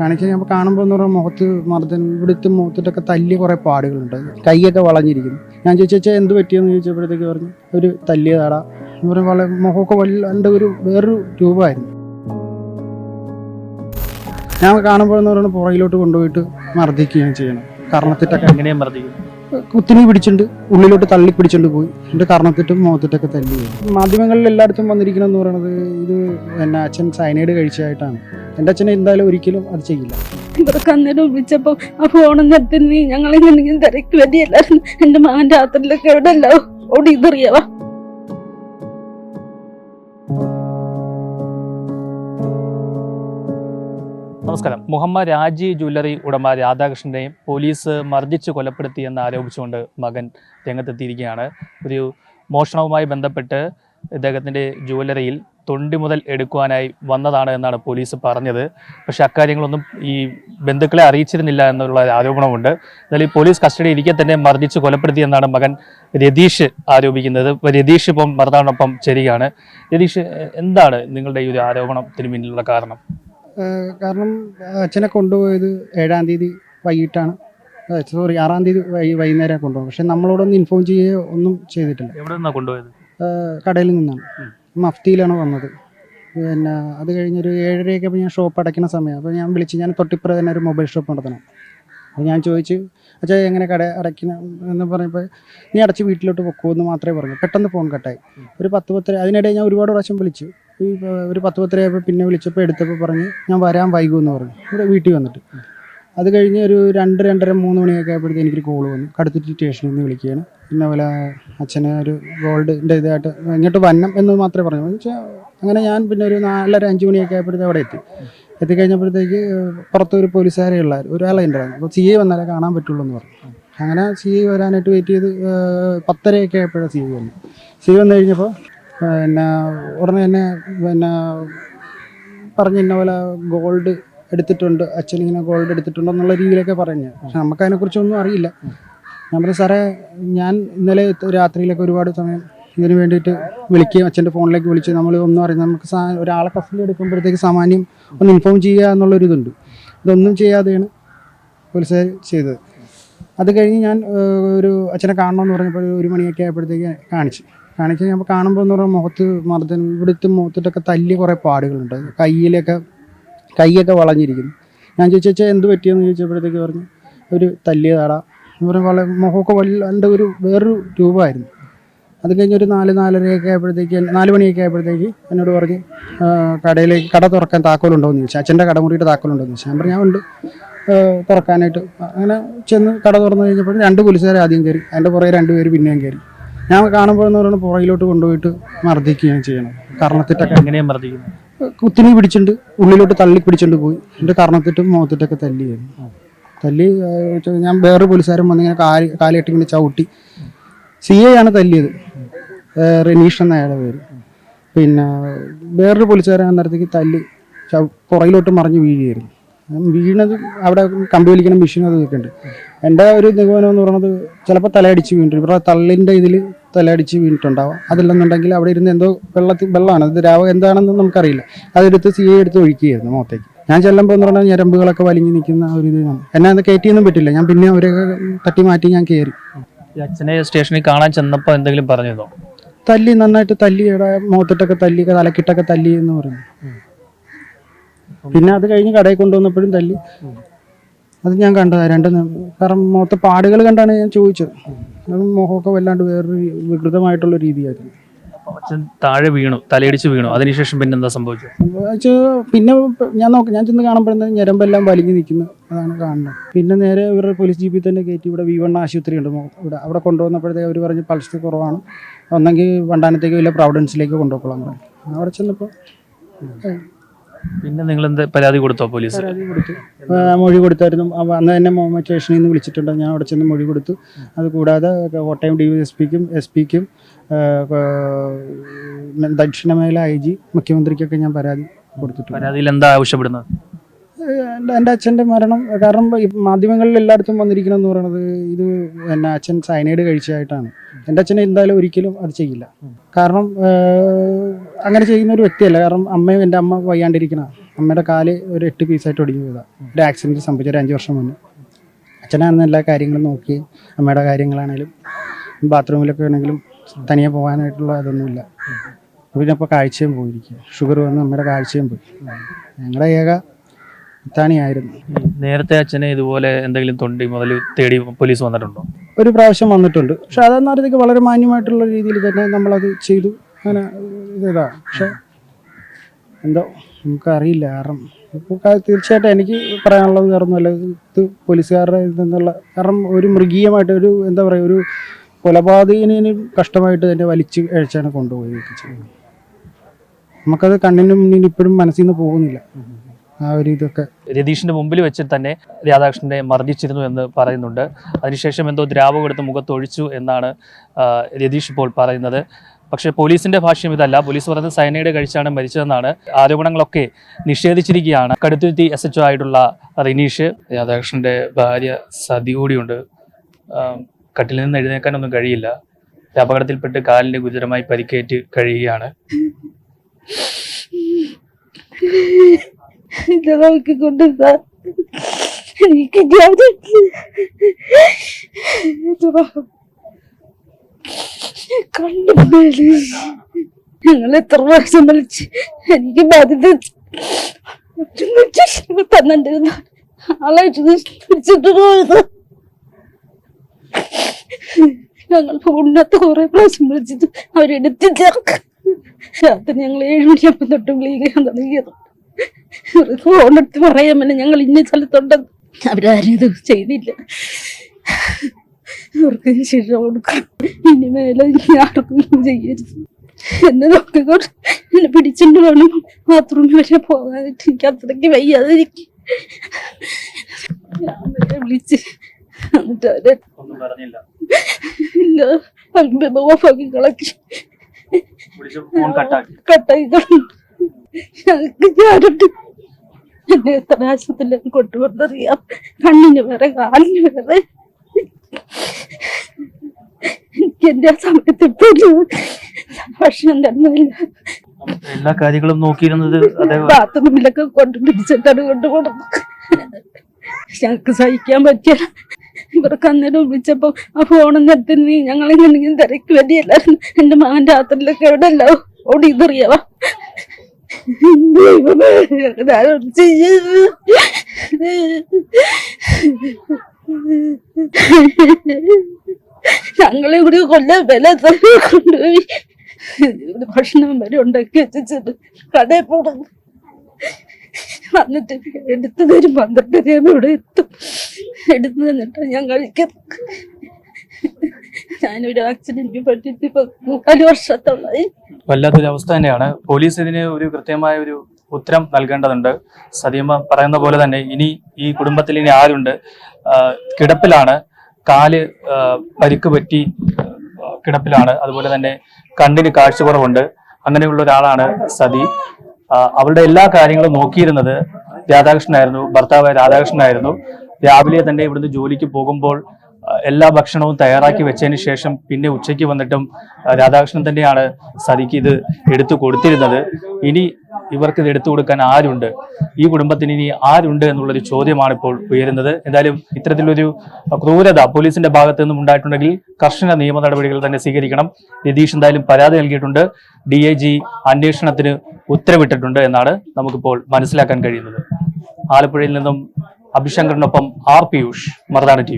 കാണിച്ച് ഞാൻ കാണുമ്പോൾ എന്ന് പറഞ്ഞാൽ മുഖത്ത് മർദ്ദനം ഇവിടുത്തെ മുഖത്തിട്ടൊക്കെ തല്ലിയ കുറേ പാടുകളുണ്ട്. കൈയൊക്കെ വളഞ്ഞിരിക്കുന്നു ഞാൻ ചോദിച്ചാൽ എന്ത് പറ്റിയെന്ന് ചോദിച്ചപ്പോഴത്തേക്ക് പറഞ്ഞു ഒരു തല്ലിയതാടാ. എന്ന് പറഞ്ഞാൽ വളരെ മുഖമൊക്കെ വല്ലാണ്ട് ഒരു വേറൊരു രൂപമായിരുന്നു. ഞാൻ കാണുമ്പോൾ എന്ന് പറയുന്നത് പുറകിലോട്ട് കൊണ്ടുപോയിട്ട് മർദ്ദിക്കുകയാണ് ചെയ്യണം കർണത്തിട്ടൊക്കെ എങ്ങനെയും മർദ്ദിക്കും? കുത്തിനി പിടിച്ചിട്ടുണ്ട് ഉള്ളിലോട്ട് തള്ളി പിടിച്ചിട്ടുണ്ട് പോയി. എന്റെ കർണത്തിട്ടും മുഖത്തിട്ടൊക്കെ തല്ലി. മാധ്യമങ്ങളിൽ എല്ലായിടത്തും വന്നിരിക്കണമെന്ന് പറയുന്നത് ഇത് എന്നെ അച്ഛൻ സൈനൈഡ് കഴിച്ചതായിട്ടാണ്. എന്റെ അച്ഛനെ എന്തായാലും ഒരിക്കലും അത് ചെയ്യില്ല. ഇവർക്ക് അന്നേരം വിളിച്ചപ്പോ ആ ഫോണും നിർത്തി നീ ഞങ്ങൾ ഇങ്ങനെ തിരക്ക് വേണ്ടിയല്ലായിരുന്നു എന്റെ മകൻ രാത്രിയിലൊക്കെ എവിടെ അല്ല ഓടി ഇതറിയവാ. നമസ്കാരം. മുഹമ്മദ് രാജി ജ്വല്ലറി ഉടമ രാധാകൃഷ്ണനെയും പോലീസ് മർദ്ദിച്ച് കൊലപ്പെടുത്തി എന്ന് ആരോപിച്ചുകൊണ്ട് മകൻ രംഗത്തെത്തിയിരിക്കുകയാണ്. ഒരു മോഷണവുമായി ബന്ധപ്പെട്ട് ഇദ്ദേഹത്തിന്റെ ജ്വല്ലറിയിൽ തൊണ്ടി മുതൽ എടുക്കുവാനായി വന്നതാണ് എന്നാണ് പോലീസ് പറഞ്ഞത്. പക്ഷേ അക്കാര്യങ്ങളൊന്നും ഈ ബന്ധുക്കളെ അറിയിച്ചിരുന്നില്ല എന്നുള്ള ആരോപണമുണ്ട്. എന്നാൽ ഈ പോലീസ് കസ്റ്റഡി ഇരിക്കെ തന്നെ മർദ്ദിച്ച് കൊലപ്പെടുത്തിയെന്നാണ് മകൻ രതീഷ് ആരോപിക്കുന്നത്. ഇപ്പോൾ രതീഷ് ഇപ്പം മർദ്ദാനൊപ്പം ചേരുകയാണ്. രതീഷ് എന്താണ് നിങ്ങളുടെ ഈ ഒരു ആരോപണത്തിന് പിന്നിലുള്ള കാരണം? കാരണം അച്ഛനെ കൊണ്ടുപോയത് ഏഴാം തീയതി വൈകിട്ടാണ്. സോറി ആറാം തീയതി വൈ വൈകുന്നേരം കൊണ്ടുപോകും. പക്ഷെ നമ്മളോടൊന്നും ഇൻഫോം ചെയ്യുകയോ ഒന്നും ചെയ്തിട്ടില്ല. എവിടെ നിന്നാണ് കൊണ്ടുപോയത് കടയിൽ നിന്നാണ്. മഫ്തിയിലാണ് വന്നത്. പിന്നെ അത് കഴിഞ്ഞൊരു ഏഴരയൊക്കെ അപ്പോൾ ഞാൻ ഷോപ്പ് അടയ്ക്കുന്ന സമയം. അപ്പോൾ ഞാൻ വിളിച്ച് ഞാൻ തൊട്ടിപ്പുറ തന്നെ ഒരു മൊബൈൽ ഷോപ്പ് നടത്തണം. അപ്പോൾ ഞാൻ ചോദിച്ചു അച്ഛാ എങ്ങനെ കട അടയ്ക്കുന്ന എന്ന് പറഞ്ഞപ്പോൾ നീ അടച്ച് വീട്ടിലോട്ട് പൊക്കോ എന്ന് മാത്രമേ പറഞ്ഞു. പെട്ടെന്ന് ഫോൺ കട്ടായി ഒരു പത്ത് പത്തര അതിനിടെ ഞാൻ ഒരുപാട് പ്രാവശ്യം വിളിച്ചു. ഒരു പത്ത് പത്തരയായപ്പോൾ പിന്നെ വിളിച്ചപ്പോൾ എടുത്തപ്പോൾ പറഞ്ഞ് ഞാൻ വരാൻ വൈകുമെന്ന് പറഞ്ഞു. ഇവിടെ വീട്ടിൽ വന്നിട്ട്. അത് കഴിഞ്ഞ് ഒരു രണ്ട് രണ്ടര മൂന്ന് മണിയൊക്കെ ആയപ്പോഴത്തേക്ക് എനിക്കൊരു കോൾ വന്നു. കടുത്തിട്ട് സ്റ്റേഷനിൽ നിന്ന് വിളിക്കുകയാണ്. പിന്നെ പോലെ അച്ഛന് ഒരു ഗോൾഡിന്റെ ഇതായിട്ട് ഇങ്ങോട്ട് വന്നം എന്ന് മാത്രമേ പറഞ്ഞു വെച്ചാൽ അങ്ങനെ ഞാൻ പിന്നെ ഒരു നാലര അഞ്ച് മണിയൊക്കെ ആയപ്പോഴത്തേക്ക് അവിടെ എത്തി. എത്തിക്കഴിഞ്ഞപ്പോഴത്തേക്ക് പുറത്ത് ഒരു പോലീസുകാരെ ഉള്ളായിരുന്നു. ഒരാളെ ഉണ്ടായിരുന്നു അപ്പോൾ സി ഐ വന്നാലേ കാണാൻ പറ്റുള്ളൂ എന്ന് പറഞ്ഞു. അങ്ങനെ സി ഐ വരാനായിട്ട് വെയിറ്റ് ചെയ്ത് പത്തരയൊക്കെ ആയപ്പോഴാണ് സി ഐ വന്നു സി വന്നു കഴിഞ്ഞപ്പോൾ പിന്നെ ഉടനെ തന്നെ പിന്നെ പറഞ്ഞ പോലെ ഗോൾഡ് എടുത്തിട്ടുണ്ട് അച്ഛൻ ഇങ്ങനെ ഗോൾഡ് എടുത്തിട്ടുണ്ട് എന്നുള്ള രീതിയിലൊക്കെ പറഞ്ഞു. പക്ഷെ നമുക്ക് അതിനെക്കുറിച്ചൊന്നും അറിയില്ല. ഞാൻ പറഞ്ഞു സാറേ ഞാൻ ഇന്നലെ രാത്രിയിലൊക്കെ ഒരുപാട് സമയം ഇതിനു വേണ്ടിയിട്ട് വിളിക്കുകയും അച്ഛന്റെ ഫോണിലേക്ക് വിളിച്ച് നമ്മൾ ഒന്നും അറിയാം നമുക്ക് ഒരാളെ കസ്റ്റഡി എടുക്കുമ്പോഴത്തേക്ക് സാമാന്യം ഒന്ന് ഇൻഫോം ചെയ്യുക എന്നുള്ളൊരിതുണ്ട് ഇതൊന്നും ചെയ്യാതെയാണ് പോലീസുകാർ ചെയ്തത്. അത് കഴിഞ്ഞ് ഞാൻ ഒരു അച്ഛനെ കാണണമെന്ന് പറഞ്ഞപ്പോൾ ഒരു മണിയൊക്കെ ആയപ്പോഴത്തേക്ക് കാണിച്ചു. കാണിച്ച് ഞാൻ കാണുമ്പോൾ എന്ന് പറഞ്ഞാൽ മുഖത്ത് മർദ്ദനം ഇവിടുത്തെ മുഖത്തിട്ടൊക്കെ തല്ലിയ കുറേ പാടുകളുണ്ട്. കയ്യിലൊക്കെ കൈയൊക്കെ വളഞ്ഞിരിക്കുന്നു. ഞാൻ ചോദിച്ചാൽ എന്ത് പറ്റിയെന്ന് ചോദിച്ചപ്പോഴത്തേക്ക് പറഞ്ഞു ഒരു തല്ലിയതാട എന്ന് പറഞ്ഞാൽ വളരെ മുഖമൊക്കെ വല്ലാണ്ട് ഒരു വേറൊരു രൂപമായിരുന്നു. അത് കഴിഞ്ഞ് ഒരു നാല് നാലരയൊക്കെ ആയപ്പോഴത്തേക്ക് നാല് മണിയൊക്കെ ആയപ്പോഴത്തേക്ക് എന്നോട് പറഞ്ഞ് കടയിലേക്ക് കട തുറക്കാൻ താക്കോലുണ്ടോ? എന്ന് ചോദിച്ചു. അച്ഛന്റെ കടമുറിയുടെ താക്കോലുണ്ടോ എന്ന് ചോദിച്ചു. ഞാൻ പറഞ്ഞു ഞാൻ ഉണ്ട്. തുറക്കാനായിട്ട്. അങ്ങനെ ചെന്ന് കട തുറന്നു കഴിഞ്ഞപ്പോൾ രണ്ട് പോലീസുകാരെ ആദ്യം കയറി. അതിന്റെ പുറകെ രണ്ട് പേര് പിന്നെയും കയറി. ഞാൻ കാണുമ്പോൾ എന്ന് പറയുന്നത് പുറകിലോട്ട് കൊണ്ടുപോയിട്ട് മർദ്ദിക്കുകയാണ് ചെയ്യണം കർണത്തിട്ടൊക്കെ. എങ്ങനെയാണ് മർദ്ദിക്കും കുത്തിനി പിടിച്ചിട്ടുണ്ട് ഉള്ളിലോട്ട് തള്ളി പിടിച്ചിട്ട് പോയി. എന്റെ കർണത്തിട്ടും മുഖത്തിട്ടൊക്കെ തല്ലിയായിരുന്നു തല്ലി ഞാൻ വേറെ പോലീസുകാരൻ വന്നിങ്ങനെ കാൽ കാലിട്ട് ഇങ്ങനെ ചവിട്ടി. സി എ ആണ് തല്ലിയത്. റെനീഷ് എന്ന അയാളുടെ പേര്. പിന്നെ വേറൊരു പോലീസുകാരൻ അന്നേരത്തേക്ക് തല്ലി പുറകിലോട്ട് മറിഞ്ഞ് വീഴുകയായിരുന്നു. വീണത് അവിടെ കമ്പി വലിക്കുന്ന മെഷീൻ അത് ഉണ്ട്. എന്റെ ഒരു നിഗമനം എന്ന് പറയുന്നത് ചിലപ്പോൾ തലയടിച്ച് വീണിട്ടുണ്ട്. ഇവിടെ തള്ളിന്റെ ഇതിൽ തലയടിച്ച് വീണിട്ടുണ്ടാവാം. അതില്ലെന്നുണ്ടെങ്കിൽ അവിടെ ഇരുന്ന് എന്തോ വെള്ളത്തിൽ വെള്ളമാണ്. അത് രാവ് എന്താണെന്ന് നമുക്കറിയില്ല. അതെടുത്ത് സി എടുത്ത് ഒഴിക്കുകയായിരുന്നു മുഖത്തേക്ക്. ഞാൻ ചെല്ലുമ്പോൾ എന്ന് പറഞ്ഞാൽ ഞരമ്പുകളൊക്കെ വലിഞ്ഞു നിൽക്കുന്ന ഒരു ഇത് ഞാൻ- എന്നെ അത് കയറ്റിയൊന്നും പറ്റില്ല ഞാൻ പിന്നെ അവരെ തട്ടി മാറ്റി ഞാൻ കയറി. അച്ഛനെ സ്റ്റേഷനിൽ കാണാൻ ചെന്നപ്പോൾ എന്തെങ്കിലും പറഞ്ഞതോ? തല്ലി നന്നായിട്ട് തല്ലി മുഖത്തിട്ടൊക്കെ തല്ലി തലക്കിട്ടൊക്കെ തല്ലി എന്ന് പറഞ്ഞു. പിന്നെ അത് കഴിഞ്ഞ് കടയിൽ കൊണ്ടുവന്നപ്പോഴും തല്ലി. അത് ഞാൻ കണ്ടതാ. രണ്ട് കാരണം മുഖത്തെ പാടുകൾ കണ്ടാണ് ഞാൻ ചോദിച്ചത്. അത് മുഖമൊക്കെ വല്ലാണ്ട് വേറൊരു വികൃതമായിട്ടുള്ള രീതിയായിരുന്നു. അച്ഛൻ താഴെ വീണു തലയിടിച്ച് വീണു. അതിനുശേഷം പിന്നെ എന്താ സംഭവിച്ചത്? പിന്നെ ഞാൻ നോക്കി ഞാൻ ചെന്ന് കാണുമ്പോഴേ ഞരമ്പെല്ലാം വലിഞ്ഞു നിൽക്കുന്നു. അതാണ് കാണുന്നത്. പിന്നെ നേരെ ഇവരുടെ പോലീസ് ജീപ്പിൽ തന്നെ കയറ്റി ഇവിടെ വി വൺ ആശുപത്രി ഉണ്ട് ഇവിടെ അവിടെ കൊണ്ടുവന്നപ്പോഴത്തേക്ക് അവർ പറഞ്ഞ് പൾസ് കുറവാണ്. ഒന്നെങ്കിൽ വണ്ടാനത്തേക്ക് വല്ല പ്രൊവിഡൻസിലേക്ക് കൊണ്ടുപോയിക്കോളാം പറഞ്ഞു. അവിടെ ചെന്നപ്പോൾ പിന്നെ നിങ്ങൾ എന്ത് പരാതി കൊടുത്തോ പോലീസ്? പരാതി കൊടുത്തു. ആ, മൊഴി കൊടുത്തായിരുന്നു. അവ- അന്ന് തന്നെ മുഹമ്മദ് സ്റ്റേഷനിൽ നിന്ന് വിളിച്ചിട്ടുണ്ട്. ഞാൻ അവിടെ ചെന്ന് മൊഴി കൊടുത്തു. അത് കൂടാതെ കോട്ടയം ഡി എസ് പിക്കും എസ് പിക്കും ദക്ഷിണ മേഖല ഐ ജി മുഖ്യമന്ത്രിക്കൊക്കെ ഞാൻ പരാതി കൊടുത്തിട്ടുണ്ട്. പരാതിയിൽ എന്താ ആവശ്യപ്പെടുന്നത്? എന്റെ അച്ഛന്റെ മരണം കാരണം മാധ്യമങ്ങളിൽ എല്ലായിടത്തും വന്നിരിക്കണമെന്ന് പറയുന്നത് ഇത് എന്നെ അച്ഛൻ സൈനൈഡ് കഴിച്ചതായിട്ടാണ്. എന്റെ അച്ഛനെ എന്തായാലും ഒരിക്കലും അത് ചെയ്യില്ല. കാരണം അങ്ങനെ ചെയ്യുന്ന ഒരു വ്യക്തിയല്ല. കാരണം അമ്മയും എന്റെ അമ്മ വയ്യാണ്ടിരിക്കണ അമ്മയുടെ കാൽ ഒരു എട്ട് പീസായിട്ട് ഒടിഞ്ഞു പോയതാണ് ഒരു ആക്സിഡന്റ് സംഭവിച്ച ഒരു അഞ്ച് വർഷം മുന്നേ. അച്ഛനാണെന്ന് എല്ലാ കാര്യങ്ങളും നോക്കി അമ്മയുടെ കാര്യങ്ങളാണെങ്കിലും ബാത്റൂമിലൊക്കെ ആണെങ്കിലും തനിയെ പോകാനായിട്ടുള്ള ഇതൊന്നുമില്ല. പിന്നെ ഇപ്പോൾ കാഴ്ചയും പോയിരിക്കുക ഷുഗർ വന്ന് അമ്മയുടെ കാഴ്ചയും പോയി. ഞങ്ങളുടെ ഏക താണിയായിരുന്നു നേരത്തെ അച്ഛനെ ഇതുപോലെ എന്തെങ്കിലും തൊണ്ടി മുതൽ തേടി പോലീസ് വന്നിട്ടുണ്ടോ? ഒരു പ്രാവശ്യം വന്നിട്ടുണ്ട്. പക്ഷെ അതെന്ന് പറയുന്നത് വളരെ മാന്യമായിട്ടുള്ള രീതിയിൽ തന്നെ നമ്മളത് ചെയ്തു. അങ്ങനെ ഇതാ. പക്ഷെ എന്തോ നമുക്കറിയില്ല കാരണം തീർച്ചയായിട്ടും എനിക്ക് പറയാനുള്ളത് കാരണം അല്ല. ഇത് പോലീസുകാരുടെ ഇതിൽ നിന്നുള്ള കാരണം ഒരു മൃഗീയമായിട്ട് ഒരു എന്താ പറയുക ഒരു കൊലപാതകനെ കഷ്ടമായിട്ട് തന്നെ വലിച്ച് കഴിച്ചാണ് കൊണ്ടുപോയി നമുക്കത് കണ്ണിന് മുന്നിൽ ഇപ്പോഴും മനസ്സിൽ നിന്ന് പോകുന്നില്ല. ആ ഒരു ഇതൊക്കെ. രതീഷിന്റെ മുമ്പിൽ വെച്ച് തന്നെ രാധാകൃഷ്ണനെ മർദ്ദിച്ചിരുന്നു എന്ന് പറയുന്നുണ്ട്. അതിനുശേഷം എന്തോ ദ്രാവകം എടുത്ത് മുഖത്തൊഴിച്ചു എന്നാണ് രതീഷ് ഇപ്പോൾ പറയുന്നത്. പക്ഷേ പോലീസിന്റെ ഭാഷ്യം ഇതല്ല. പോലീസ് പറയുന്നത് സയനൈഡ് കഴിച്ചാണ് മരിച്ചതെന്നാണ് ആരോപണങ്ങളൊക്കെ നിഷേധിച്ചിരിക്കുകയാണ്. കടുത്തുരുത്തി എസ് എച്ച് ആയിട്ടുള്ള റിനീഷ് രാധാകൃഷ്ണന്റെ ഭാര്യ സതി കൂടിയുണ്ട്. കട്ടിൽ നിന്ന് എഴുന്നേക്കാനൊന്നും കഴിയില്ല. അപകടത്തിൽപ്പെട്ട് കാലിന് ഗുരുതരമായി പരിക്കേറ്റ് കഴിയുകയാണ്. നോക്കിക്കൊണ്ട് ഞങ്ങൾ എത്ര പ്രാവശ്യം വിളിച്ച് എനിക്ക് ബാധ്യത തന്നിട്ടിരുന്നു. ഞങ്ങൾ ഫോണിനകത്ത് കുറെ പ്രാവശ്യം വിളിച്ചിട്ട് അവരെടുത്തില്ല രാത്രി ഞങ്ങൾ ഏഴ് മണിയാകുമ്പോൾ തൊട്ട് വിളിക്കാൻ തുടങ്ങിയത്. ഫോണെടുത്ത് പറയാൻ പിന്നെ ഞങ്ങൾ ഇന്ന സ്ഥലത്തുണ്ടെന്ന്. അവരാരും ഇത് ചെയ്തില്ല. അവർക്ക് ശിക്ഷ കൊടുക്കണം. ഇനി മേലെ ആർക്കും ചെയ്യരുത്. എന്നെ നോക്കിക്കൊണ്ട് എന്നെ പിടിച്ചിട്ട് വേണം ബാത്റൂമിൽ വരെ പോകാനായിട്ട്. എനിക്ക് അത്രയ്ക്ക് വയ്യാതിരിക്കും. ഞാൻ അവരെ വിളിച്ച് എന്നിട്ട് അവരെ ഇല്ല. ഓഫാക്കി കളക്കി. കട്ടാക്കി കളഞ്ഞു. ഞങ്ങൾക്ക് ഞാനുണ്ട് എന്നെ എത്ര ആശുപത്രിയിലേക്ക് കൊണ്ടുവന്നറിയാം. കണ്ണിന് വേറെ കാലിന് വേറെ. എനിക്ക് എന്റെ ആ സമയത്ത് ഭക്ഷണം തന്നില്ല. എല്ലാ കാര്യങ്ങളും നോക്കിയിരുന്നത് ബാത്റൂമിലൊക്കെ കൊണ്ടു പിടിച്ചിട്ടാണ് കൊണ്ടുപോകുന്നത് ഞങ്ങൾക്ക് സഹിക്കാൻ പറ്റിയ ഇവർക്ക് അന്നേരം വിളിച്ചപ്പോ ആ ഫോണും നിർത്തി ഞങ്ങൾ ഇങ്ങനെ തിരക്ക് വേണ്ടിയല്ലായിരുന്നു എന്റെ മകൻ രാത്രിയിലൊക്കെ എവിടെ അല്ല ഓടി ഇതറിയാവാ ദൈവമേ, ഞാനൊരു ചെയ്യരുത്. ഞങ്ങളെ കൂടി കൊല്ലാൻ വില കൊണ്ടുപോയി. ഭക്ഷണം വരെ ഉണ്ടാക്കി വെച്ചിട്ട് കടയിൽ പോകണം വന്നിട്ട് എടുത്തു തരും. പന്ത്രണ്ടരയാകുമ്പോൾ ഇവിടെ എത്തും. എടുത്തു തന്നിട്ട് ഞാൻ കഴിക്കും. ഞാനൊരു ആക്സിഡന്റിൽ പെട്ടിട്ട് മുക്കാൽ വർഷത്തോളായി വല്ലാത്തൊരു അവസ്ഥ തന്നെയാണ്. പോലീസ് ഇതിന് ഒരു കൃത്യമായ ഒരു ഉത്തരം നൽകേണ്ടതുണ്ട്. സതിയമ്മ പറയുന്ന പോലെ തന്നെ ഇനി ഈ കുടുംബത്തിൽ ഇനി ആരുണ്ട്? കിടപ്പിലാണ്. കാൽ പരിക്ക് പറ്റി കിടപ്പിലാണ്. അതുപോലെ തന്നെ കണ്ണിന് കാഴ്ചക്കുറവുണ്ട്. അങ്ങനെയുള്ള ഒരാളാണ് സതി. അവരുടെ എല്ലാ കാര്യങ്ങളും നോക്കിയിരുന്നത് രാധാകൃഷ്ണനായിരുന്നു. ഭർത്താവ് രാധാകൃഷ്ണനായിരുന്നു. രാവിലെ തന്നെ ഇവിടുന്ന് ജോലിക്ക് പോകുമ്പോൾ എല്ലാ ഭക്ഷണവും തയ്യാറാക്കി വെച്ചതിന് ശേഷം പിന്നെ ഉച്ചയ്ക്ക് വന്നിട്ടും രാധാകൃഷ്ണൻ തന്നെയാണ് സതിക്ക് ഇത് എടുത്തു കൊടുത്തിരുന്നത്. ഇനി ഇവർക്ക് ഇത് എടുത്തു കൊടുക്കാൻ ആരുണ്ട്? ഈ കുടുംബത്തിന് ഇനി ആരുണ്ട് എന്നുള്ളൊരു ചോദ്യമാണ് ഇപ്പോൾ ഉയരുന്നത്. എന്തായാലും ഇത്തരത്തിലൊരു ക്രൂരത പോലീസിന്റെ ഭാഗത്തു നിന്നും ഉണ്ടായിട്ടുണ്ടെങ്കിൽ കർശന നിയമ നടപടികൾ തന്നെ സ്വീകരിക്കണം. രതീഷ് എന്തായാലും പരാതി നൽകിയിട്ടുണ്ട്. ഡി ഐ ജി അന്വേഷണത്തിന് ഉത്തരവിട്ടിട്ടുണ്ട് എന്നാണ് നമുക്കിപ്പോൾ മനസ്സിലാക്കാൻ കഴിയുന്നത്. ആലപ്പുഴയിൽ നിന്നും അഭിശങ്കറിനൊപ്പം ആർ പിയൂഷ് മറുനാട് ടി